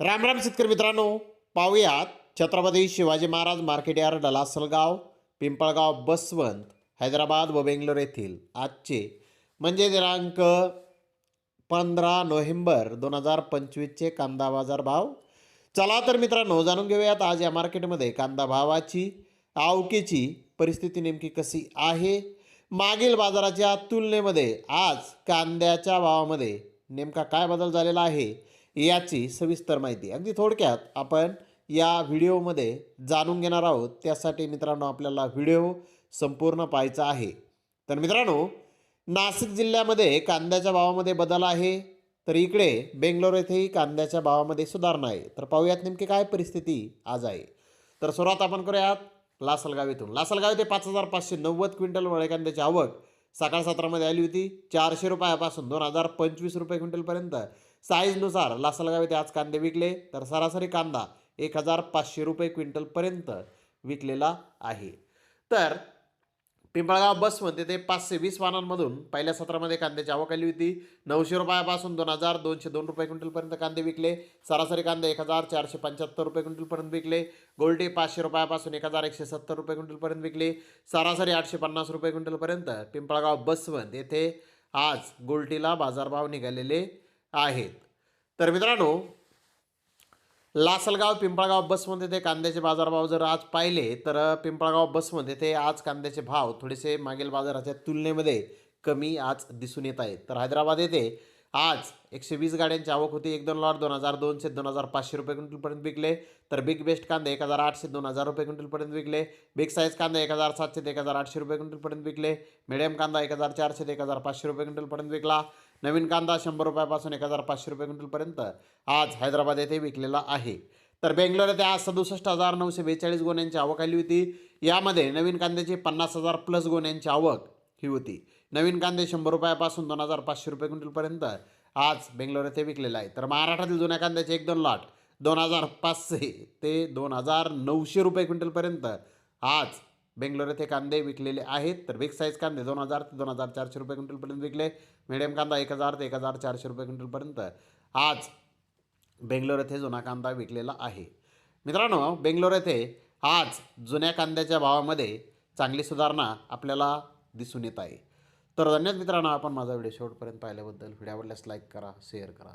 राम राम शेतकरी मित्रांनो पाहूयात छत्रपती शिवाजी महाराज मार्केट यार्ड लासलगाव पिंपळगाव बसवंत हैदराबाद व बेंगलोर येथील आजचे म्हणजे दिनांक पंधरा नोव्हेंबर दोन हजार पंचवीसचे कांदा बाजार भाव. चला तर मित्रांनो जाणून घेऊयात आज या मार्केटमध्ये कांदा भावाची आवकेची परिस्थिती नेमकी कशी आहे? मागील बाजाराच्या तुलनेमध्ये आज कांद्याच्या भावामध्ये नेमका काय बदल झालेला आहे? याची सविस्तर माहिती. अगदी थोडक्यात आपण या व्हिडिओमध्ये जाणून घेणार आहोत. त्यासाठी मित्रांनो आपल्याला व्हिडिओ संपूर्ण पाहायचा आहे. तर मित्रांनो नाशिक जिल्ह्यामध्ये कांद्याच्या भावामध्ये बदल आहे. तर इकडे बेंगलोर येथेही कांद्याच्या भावामध्ये सुधारणा आहे. तर पाहूयात नेमकी काय परिस्थिती आज आहे. तर सुरुवात आपण करूयात. लासलगाव येथून. लासलगाव येथे पाच हजार पाचशे नव्वद क्विंटल वळे कांद्याची आवक सकाळ सत्रामध्ये आली होती. चारशे रुपयापासून दोन हजार पंचवीस रुपये क्विंटलपर्यंत. साईजनुसार लासलगाव येथे आज कांदे विकले. तर सरासरी कांदा एक हजार पाचशे रुपये क्विंटलपर्यंत विकलेला आहे. तर पिंपळगाव बसमध्ये ते पाचशे वीस वाहनांमधून पहिल्या सत्रामध्ये कांद्याची आवक आली होती. नऊशे रुपयापासून दोन हजार दोनशे दोन रुपये क्विंटलपर्यंत कांदे विकले. सरासरी कांदे एक हजार चारशे पंच्याहत्तर रुपये क्विंटलपर्यंत विकले. गोल्डे पाचशे रुपयापासून एक हजार एकशे सत्तर रुपये क्विंटलपर्यंत विकले. सरासरी आठशे पन्नास रुपये क्विंटलपर्यंत पिंपळगाव बसवंत येथे आज गोल्टीला बाजारभाव निघालेले आहेत. तर मित्रांनो लासलगाव पिंपळगाव बसमध्ये ते कांद्याचे बाजारभाव जर आज पाहिले तर पिंपळगाव बसमध्ये ते आज कांद्याचे भाव थोडेसे मागील बाजाराच्या तुलनेमध्ये कमी आज दिसून येत आहेत. तर हैदराबाद येथे आज एकशे वीस गाड्यांची आवक होती. एक दोन लॉट दोन हजार दोनशे दोन हजार पाचशे रुपये क्विंटलपर्यंत विकले. तर बिग बेस्ट कांदे एक हजार आठशे दोन हजार रुपये क्विंटलपर्यंत विकले. बिग साईज कांदा एक हजार सातशे ते एक हजार आठशे रुपये क्विंटलपर्यंत विकले. मिडियम कांदा एक हजार चारशे ते एक हजार पाचशे रुपये क्विंटलपर्यंत विकला. नवीन कांदा शंभर रुपयापासून एक हजार पाचशे रुपये क्विंटलपर्यंत आज हैदराबाद येथे विकलेला आहे. तर बेंगलोर येथे आज सदुसष्ट हजार नऊशे बेचाळीस गोण्यांची आवक आली होती. यामध्ये नवीन कांद्याची पन्नास हजार प्लस गोण्यांची आवक ही होती. नवीन कांदे शंभर रुपयापासून दोन हजार पाचशे रुपये क्विंटलपर्यंत आज बेंगलोर येथे विकलेला आहे. तर महाराष्ट्रातील जुन्या कांद्याचे एक दोन लाट दोन हजार पाचशे ते दोन हजार नऊशे रुपये क्विंटलपर्यंत आज बेंगलोर येथे कांदे विकलेले आहेत. तर बिग साईज कांदे दोन हजार ते दोन हजार चारशे रुपये क्विंटलपर्यंत विकले. मिडियम कांदा एक हजार ते एक हजार चारशे रुपये क्विंटलपर्यंत आज बेंगलोर येथे जुना कांदा विकलेला आहे. मित्रांनो बेंगलोर येथे आज जुन्या कांद्याच्या भावामध्ये चांगली सुधारणा आपल्याला दिसून येत आहे. तर धन्यवाद मित्रांनो आपण माझा व्हिडिओ शेवटपर्यंत पाहिल्याबद्दल. व्हिडिओ आवडल्यास लाईक करा शेअर करा.